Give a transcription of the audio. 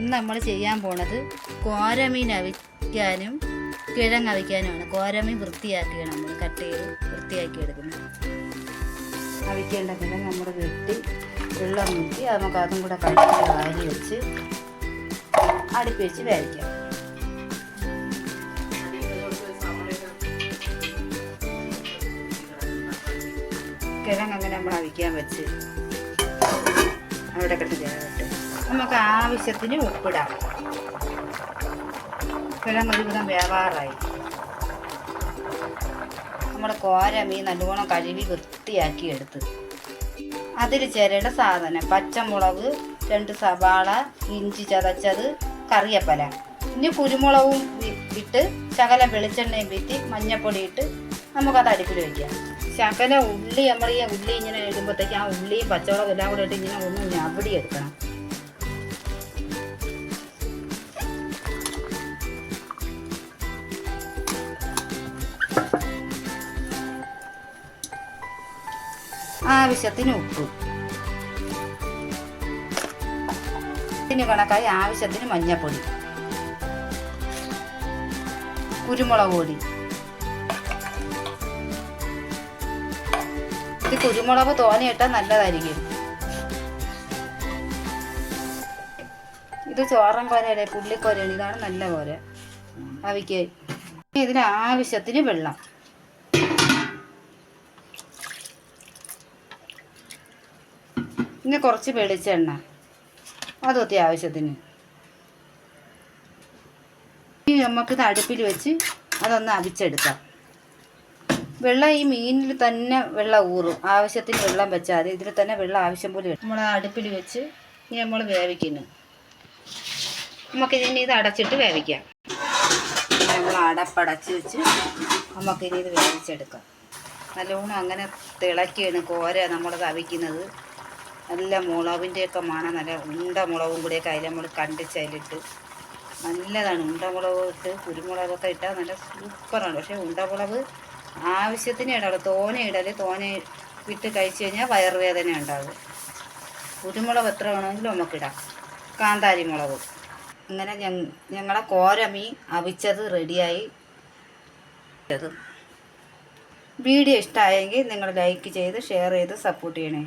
ഇന്ന് നമ്മൾ ചെയ്യാൻ പോണത് കോരമീൻ അവിക്കാനും കിഴങ്ങ് അവിക്കാനുമാണ്. കോരമീൻ വൃത്തിയാക്കിയാണ് നമ്മൾ കട്ട് ചെയ്ത് വൃത്തിയാക്കി എടുക്കുന്നത്. അവിക്കേണ്ട കിഴങ്ങ് നമ്മൾ വെട്ടി വെള്ളം മുക്കി അത് നമുക്ക് അതും കൂടെ കഴുകി വാരി വെച്ച് അടുപ്പിച്ച് വേവിക്കാം. കിഴങ്ങ് അങ്ങനെ നമ്മൾ അവിക്കാൻ വെച്ച് അവിടെ കിടന്ന് വേവട്ടെ നമുക്ക് ആവശ്യത്തിന് ഉപ്പിടാം. ഇപ്പം ഒരുവിധം വേവാറായി. നമ്മുടെ കോര മീൻ നല്ലോണം കഴുകി വൃത്തിയാക്കി എടുത്ത്. അതിൽ ചേരേണ്ട സാധനം പച്ചമുളക് രണ്ട് സവാള ഇഞ്ചി ചതച്ചത് കറിയപ്പല. ഇനി കുരുമുളകും ഇട്ട് ശകലം വെളിച്ചെണ്ണയും വിറ്റി മഞ്ഞപ്പൊടി ഇട്ട് നമുക്കത് അടുപ്പിൽ വയ്ക്കാം ശകല ഉള്ളി നമ്മൾ ഈ ഉള്ളി ഇങ്ങനെ ഇടുമ്പോഴത്തേക്ക് ആ ഉള്ളിയും പച്ചമുളകും എല്ലാം കൂടെ ഇട്ട് ഇങ്ങനെ ഒന്ന് ഞവടി എടുക്കണം. ആവശ്യത്തിന് ഉപ്പ്. ഇതിന് കണക്കായി ആവശ്യത്തിന് മഞ്ഞപ്പൊടി. കുരുമുളക് പൊടി. ഇത് കുരുമുളക് തോനെയിട്ടാൽ നല്ലതായിരിക്കും. ഇത് ചോറൻ കോരയുടെ പുള്ളിക്കോരയാണ് ഇതാണ് നല്ല കോര. അവയ്ക്ക് ഇതിന് ആവശ്യത്തിന് വെള്ളം. ഇനി കുറച്ച് വെളിച്ചെണ്ണ. അതും ആവശ്യത്തിന്. ഇനി നമുക്കിത് അടുപ്പിൽ വെച്ച് അതൊന്ന് അവിച്ചെടുക്കാം. വെള്ളം ഈ മീനിൽ തന്നെ വെള്ളം ഊറും. ആവശ്യത്തിന് വെള്ളം വെച്ചാൽ ഇതിൽ തന്നെ വെള്ളം ആവശ്യം പോലെ നമ്മൾ അടുപ്പിൽ വെച്ച് ഇനി നമ്മൾ വേവിക്കുന്നു. നമുക്കിതിന് ഇത് അടച്ചിട്ട് വേവിക്കാം. നമ്മൾ അടപ്പടച്ച് വെച്ച് നമുക്കിനി ഇത് വേവിച്ചെടുക്കാം. നല്ലോണം അങ്ങനെ തിളക്കിയാണ് കോര നമ്മൾ തവിക്കുന്നത് നല്ല മുളകിന്റെയൊക്കെ മണം നല്ല ഉണ്ട മുളകും കൂടിയൊക്കെ അതിൽ നമ്മൾ കണ്ടിച്ച് അതിലിട്ട്. നല്ലതാണ് ഉണ്ടമുളക് ഇട്ട് കുരുമുളകൊക്കെ ഇട്ടാൽ നല്ല സൂപ്പറാണ്. പക്ഷേ ഉണ്ടമുളക് ആവശ്യത്തിന് ഇടാറ്. തോന ഇടൽ തോന ഇട്ട് കഴിച്ച് കഴിഞ്ഞാൽ വയറുവേദന ഉണ്ടാകും കുരുമുളക് എത്ര വേണമെങ്കിലും നമുക്കിടാം കാന്താരി മുളക്. അങ്ങനെ ഞങ്ങ ഞങ്ങളെ കോരമീൻ അവിച്ചത് റെഡിയായി. വീഡിയോ ഇഷ്ടമായെങ്കിൽ നിങ്ങൾ ലൈക്ക് ചെയ്ത് ഷെയർ ചെയ്ത് സപ്പോർട്ട് ചെയ്യണേ.